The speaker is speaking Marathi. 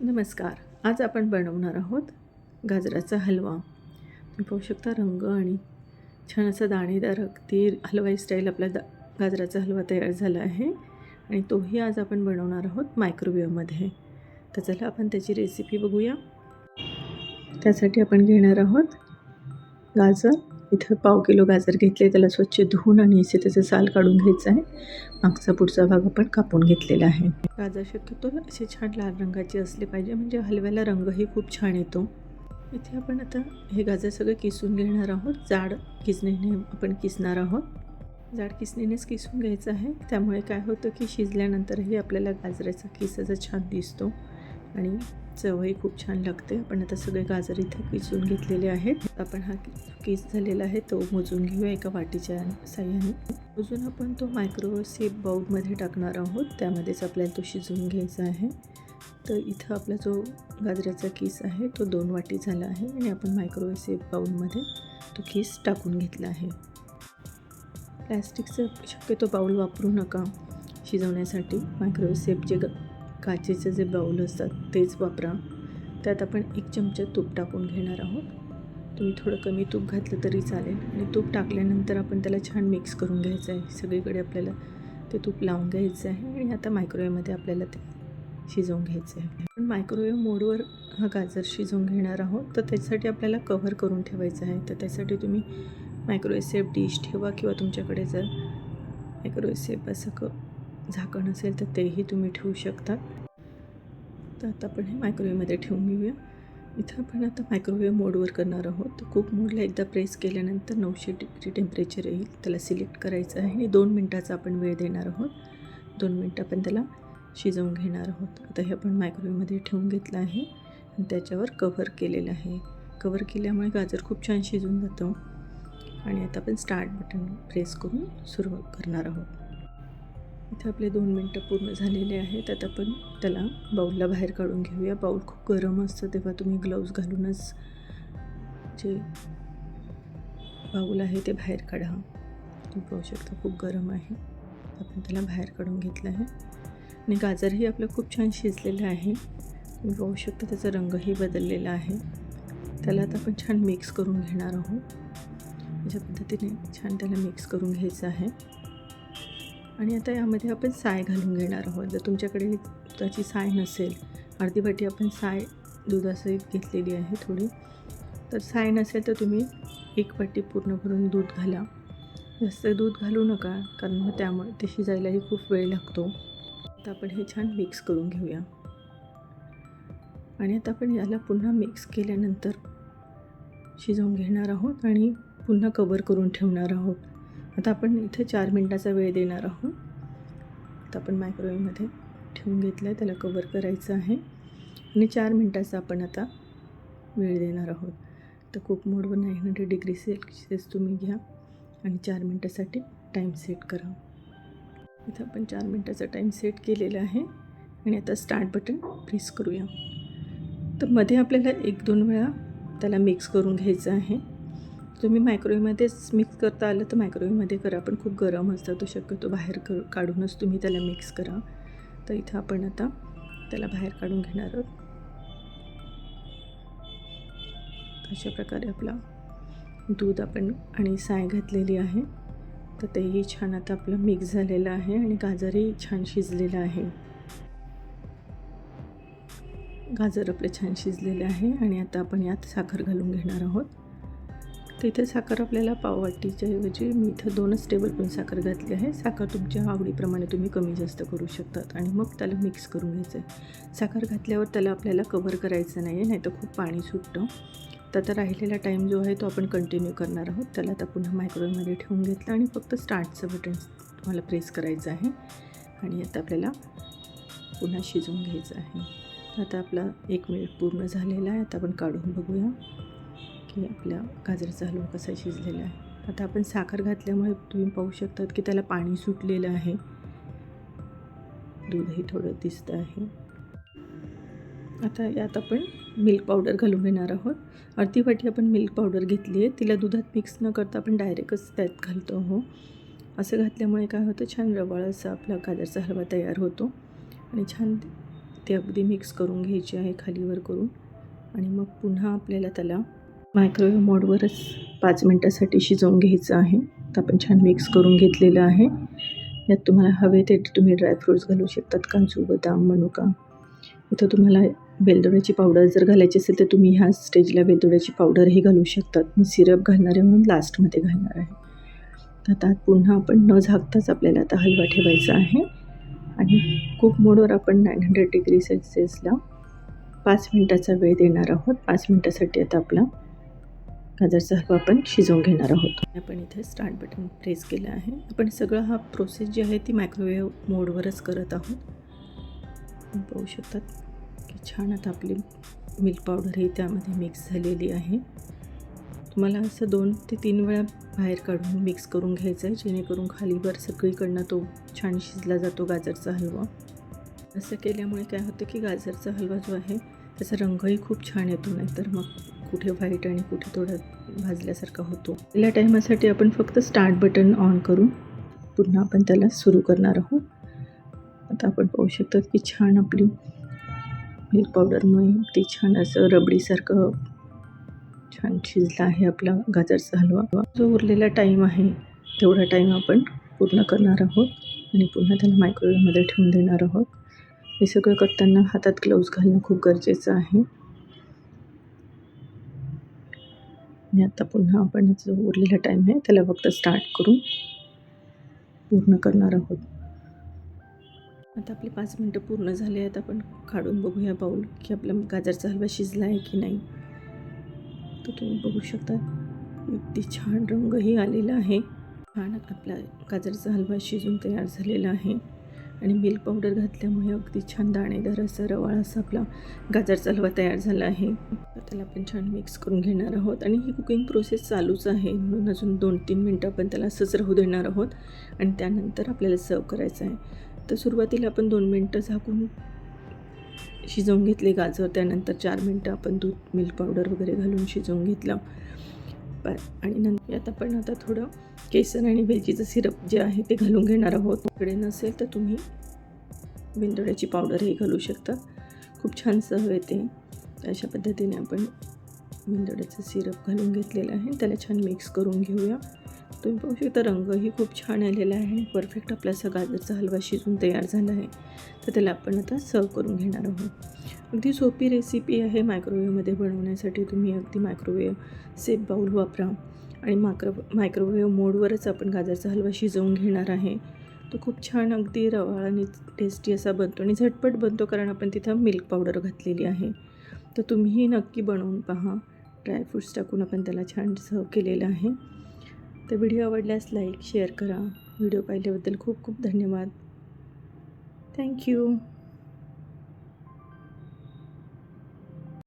नमस्कार. आज आपण बनवणार आहोत गाजराचा हलवा. तुम्ही पाहू शकता रंग आणि छान असा दाणेदार अगदी हलवाई स्टाईल आपला दा गाजराचा हलवा तयार झाला आहे. आणि तोही आज आपण बनवणार आहोत मायक्रोवेवमध्ये तर चला आपण त्याची रेसिपी बघूया. त्यासाठी आपण घेणार आहोत गाजर. इथं पाव किलो गाजर घेतले त्याला स्वच्छ धुवून आणि असे त्याचं साल काढून घ्यायचं आहे. मागचा पुढचा भाग आपण कापून घेतलेला आहे. गाजर शक्यतो असे छान लाल रंगाचे असले पाहिजे म्हणजे हलव्याला रंगही खूप छान येतो. इथे आपण आता हे गाजर सगळं किसून घेणार आहोत. जाड किसणीने आपण किसणार आहोत. जाड किसणीनेच किसून घ्यायचं आहे. त्यामुळे काय होतं की शिजल्यानंतरही आपल्याला गाजराचा किस असा छान दिसतो. आणि चवही खूप छान लागते. आपण आता सगळे गाजर इथे किसून घेतलेले आहेत. आपण हा किस झालेला आहे तो मोजून घेऊया एका वाटीच्या साह्याने. अजून आपण तो मायक्रोवेव्ह सेप बाउलमध्ये टाकणार आहोत. त्यामध्येच आपल्याला तो शिजवून घ्यायचा आहे. तर इथं आपला जो गाजराचा किस आहे तो दोन वाटी झाला आहे आणि आपण मायक्रोवेव्ह सेप बाऊलमध्ये तो किस टाकून घेतला आहे. प्लॅस्टिकचं शक्यतो बाऊल वापरू नका शिजवण्यासाठी. मायक्रोवेव्ह सेप जे ग काचेचे जे बाऊल असतात तेच वापरा. त्यात आपण एक चमचा तूप टाकून घेणार आहोत. तुम्ही थोडं कमी तूप घातलं तरी चालेल आणि तूप टाकल्यानंतर आपण त्याला छान मिक्स करून घ्यायचं आहे. सगळीकडे आपल्याला ते तूप लावून घ्यायचं आहे आणि आता मायक्रोवेवमध्ये आपल्याला ते शिजवून घ्यायचं आहे. आपण मायक्रोवेव्ह मोडवर हा गाजर शिजवून घेणार आहोत. तर त्यासाठी आपल्याला कव्हर करून ठेवायचं आहे. तर त्यासाठी तुम्ही मायक्रोवेव्ह सेफ डिश ठेवा किंवा तुमच्याकडे जर मायक्रोवेव्ह सेफ असं क झाकण असेल तर तेही तुम्ही ठेवू शकतात तर आता आपण हे मायक्रोवेवमध्ये ठेवून घेऊया. इथं आपण आता मायक्रोवेव्ह मोडवर करणार आहोत. तर मोडला एकदा प्रेस केल्यानंतर नऊशे डिग्री टेम्परेचर येईल. त्याला सिलेक्ट करायचं आहे आणि दोन मिनटाचा आपण वेळ देणार आहोत. दोन मिनटं आपण त्याला शिजवून घेणार आहोत. आता हे आपण मायक्रोवेवमध्ये ठेवून घेतलं आहे. आणि त्याच्यावर कव्हर केलेलं आहे. कव्हर केल्यामुळे गाजर खूप छान शिजून जातं. आणि आता आपण स्टार्ट बटन प्रेस करून सुरू करणार आहोत. इथे आपले दोन मिनटं पूर्ण झालेले आहेत. आता आपण त्याला बाऊलला बाहेर काढून घेऊया. बाऊल खूप गरम असतं तेव्हा तुम्ही ग्लव्ज घालूनच जे बाऊल आहे ते बाहेर काढा. तुम्ही पाहू शकता खूप गरम आहे. आपण त्याला बाहेर काढून घेतलं आहे. आणि गाजरही आपलं खूप छान शिजलेलं आहे. तुम्ही पाहू शकता त्याचा रंगही बदललेला आहे. त्याला आता आपण छान मिक्स करून घेणार आहोत. अशा पद्धतीने छान त्याला मिक्स करून घ्यायचं आहे. आणि आता यामध्ये आपण साय घालून घेणार आहोत. जर तुमच्याकडे दुधाची साय नसेल अर्धी वाटी आपण साय दुधासहित घेतलेली आहे थोडी. तर साय नसेल तर तुम्ही एक वाटी पूर्ण भरून दूध घाला. जास्त दूध घालू नका कारण मग त्यामुळे ते शिजायलाही खूप वेळ लागतो. आता आपण हे छान मिक्स करून घेऊया. आणि आता आपण याला पुन्हा मिक्स केल्यानंतर शिजवून घेणार आहोत आणि पुन्हा कवर करून ठेवणार आहोत. आता आपण इथे चार मिनटाचा वेळ देणार आहोत. आता आपण मायक्रोवेव्हमध्ये ठेवून घेतलं आहे त्याला कवर करायचं आहे. आणि चार मिनटाचा आपण आता वेळ देणार आहोत. तर कुक मोडवर नाईन हंड्रेड डिग्री सेल्सिअस तुम्ही घ्या आणि चार मिनटासाठी टाईम सेट करा. इथं आपण चार मिनटाचा टाईम सेट केलेला आहे. आणि आता स्टार्ट बटन प्रेस करूया. तर मध्ये आपल्याला एक दोन वेळा त्याला मिक्स करून घ्यायचं आहे. तुम्ही मायक्रोवेवमध्येच मिक्स करता आलं तर मायक्रोवेवमध्ये करा. पण खूप गरम असतं तो शक्यतो बाहेर क काढूनच तुम्ही त्याला मिक्स करा. तर इथं आपण आता त्याला बाहेर काढून घेणार आहोत. अशा प्रकारे आपला दूध आपण आणि साय घातलेली आहे. तर तेही छान आता आपलं मिक्स झालेलं आहे आणि गाजरही छान शिजलेलं आहे. गाजर आपलं छान शिजलेलं आहे आणि आता आपण यात साखर घालून घेणार आहोत. तर इथे साखर आपल्याला पाववाटीच्या ऐवजी मी इथं दोनच टेबलस्पून साखर घातली आहे. साखर तुमच्या आवडीप्रमाणे तुम्ही कमी जास्त करू शकतात आणि मग त्याला मिक्स करून घ्यायचं आहे साखर घातल्यावर त्याला आपल्याला कवर करायचं नाही आहे नाही तर खूप पाणी सुटतं. तर आता राहिलेला टाईम जो आहे तो आपण कंटिन्यू करणार आहोत. त्याला आता पुन्हा मायक्रोवेवमध्ये ठेवून घेतलं आणि फक्त स्टार्टचं बटन तुम्हाला प्रेस करायचं आहे. आणि आता आपल्याला पुन्हा शिजवून घ्यायचं आहे. तर आता आपला एक मिनिट पूर्ण झालेला आहे. आता आपण काढून बघूया. की आपल्या गाजराचा हलवा कसा शिजलेला आहे. आता आपण साखर घातल्यामुळे तुम्ही पाहू शकतात की त्याला पाणी सुटलेलं आहे. दूधही थोडं दिसतं आहे. आता यात आपण मिल्क पावडर घालून घेणार आहोत. अर्धी वाटी आपण मिल्क पावडर घेतली आहे. तिला दुधात मिक्स न करता आपण डायरेक्टच त्यात घालतो हो असं घातल्यामुळे काय होतं? छान रवाळ असा आपला गाजरचा हलवा तयार होतो. आणि छान ते अगदी मिक्स करून घ्यायचे आहे खालीवर करून. आणि मग पुन्हा आपल्याला त्याला मायक्रोवेव्ह मोडवरच पाच मिनटासाठी शिजवून घ्यायचं आहे. तर आपण छान मिक्स करून घेतलेलं आहे. यात तुम्हाला हवे ते तुम्ही ड्रायफ्रूट्स घालू शकतात काजू बदाम मनुका. इथं तुम्हाला वेलदोड्याची पावडर जर घालायची असेल तर तुम्ही ह्या स्टेजला वेलदोड्याची पावडरही घालू शकतात. मी सिरप घालणार आहे म्हणून लास्टमध्ये घालणार आहे. तर आता पुन्हा आपण न झाकताच आपल्याला आता हलवा ठेवायचा आहे. आणि कुक मोडवर आपण नाईन हंड्रेड डिग्री सेल्सिअसला पाच मिनटाचा वेळ देणार आहोत. पाच मिनटासाठी आता आपला गाजरचा हलवा आपण शिजवून घेणार आहोत. आपण इथे स्टार्ट बटन प्रेस केलं आहे. आपण सगळं हा प्रोसेस जी आहे ती मायक्रोवेव्ह मोडवरच करत आहोत. पाहू शकतात की छान आता आपली मिल्क पावडरही त्यामध्ये मिक्स झालेली आहे. तुम्हाला असं दोन ते तीन वेळा बाहेर काढून मिक्स करून घ्यायचं आहे जेणेकरून खालीवर सगळीकडनं तो छान शिजला जातो गाजरचा हलवा. असं केल्यामुळे काय होतं की गाजरचा हलवा जो आहे त्याचा रंगही खूप छान येतो नाहीतर मग कुठे व्हाईट आणि कुठे थोडं भाजल्यासारखा होतो. पहिल्या टायमासाठी आपण फक्त स्टार्ट बटन ऑन करून पुन्हा आपण त्याला सुरू करणार आहोत. आता आपण पाहू शकतात की छान आपली मिल्क पावडरमुळे ते छान असं रबडीसारखं छान शिजला आहे आपला गाजरचा हलवा. जो उरलेला टाईम आहे तेवढा टाईम आपण पूर्ण करणार आहोत आणि पुन्हा त्याला मायक्रोवेव्हमध्ये ठेवून देणार आहोत. हे सगळं करताना हातात ग्लव्ज घालणं खूप गरजेचं आहे. आणि आता पुन्हा आपण जो उरलेला टाईम आहे त्याला फक्त स्टार्ट करून पूर्ण करणार आहोत. आता आपली पाच मिनटं पूर्ण झाले आहेत. आपण काढून बघूया बाऊल की आपला गाजरचा हलवा शिजला आहे की नाही. तर तुम्ही बघू शकता अगदी छान रंगही आलेला आहे. छान आपला गाजरचा हलवा शिजून तयार झालेला आहे. आणि मिल्क पावडर घातल्यामुळे अगदी छान दाणेदार असं रवाळ असा आपला गाजरचा हलवा तयार झाला आहे. त्याला आपण छान मिक्स करून घेणार आहोत आणि ही कुकिंग प्रोसेस चालूच आहे. म्हणून अजून दोन तीन मिनटं आपण त्याला असंच राहू देणार आहोत आणि त्यानंतर आपल्याला सर्व करायचं आहे. तर सुरुवातीला आपण दोन मिनटं झाकून शिजवून घेतले गाजर त्यानंतर चार मिनटं आपण दूध मिल्क पावडर वगैरे घालून शिजवून घेतलं. आणि नंतर यात आपण आता थोडं केसर आणि वेलचीचं सिरप जे आहे ते घालून घेणार आहोत. इकडे नसेल तर तुम्ही वेलदोड्याची पावडरही घालू शकता. खूप छान चव येते. अशा पद्धतीने आपण वेलदोड्याचं सिरप घालून घेतलेलं आहे. त्याला छान मिक्स करून घेऊया. तुम्ही पाहू शकता रंगही खूप छान आलेला आहे. आणि परफेक्ट आपला असा गाजरचा हलवा शिजून तयार झाला आहे. तर त्याला आपण आता सर्व करून घेणार आहोत. अगदी सोपी रेसिपी आहे मायक्रोवेव्हमध्ये बनवण्यासाठी. तुम्ही अगदी मायक्रोवेव्ह सेफ बाऊल वापरा. आणि मायक्रो मायक्रोवेव्ह मोडवरच आपण गाजरचा हलवा शिजवून घेणार आहे. तो खूप छान अगदी रवाळ आणि टेस्टी असा बनतो आणि झटपट बनतो कारण आपण तिथं मिल्क पावडर घातलेली आहे. तर तुम्हीही नक्की बनवून पहा. ड्रायफ्रूट्स टाकून आपण त्याला छान सर्व केलेलं आहे. तर व्हिडिओ आवडल्यास लाईक शेअर करा. व्हिडिओ पाहिल्याबद्दल खूप खूप धन्यवाद. थँक्यू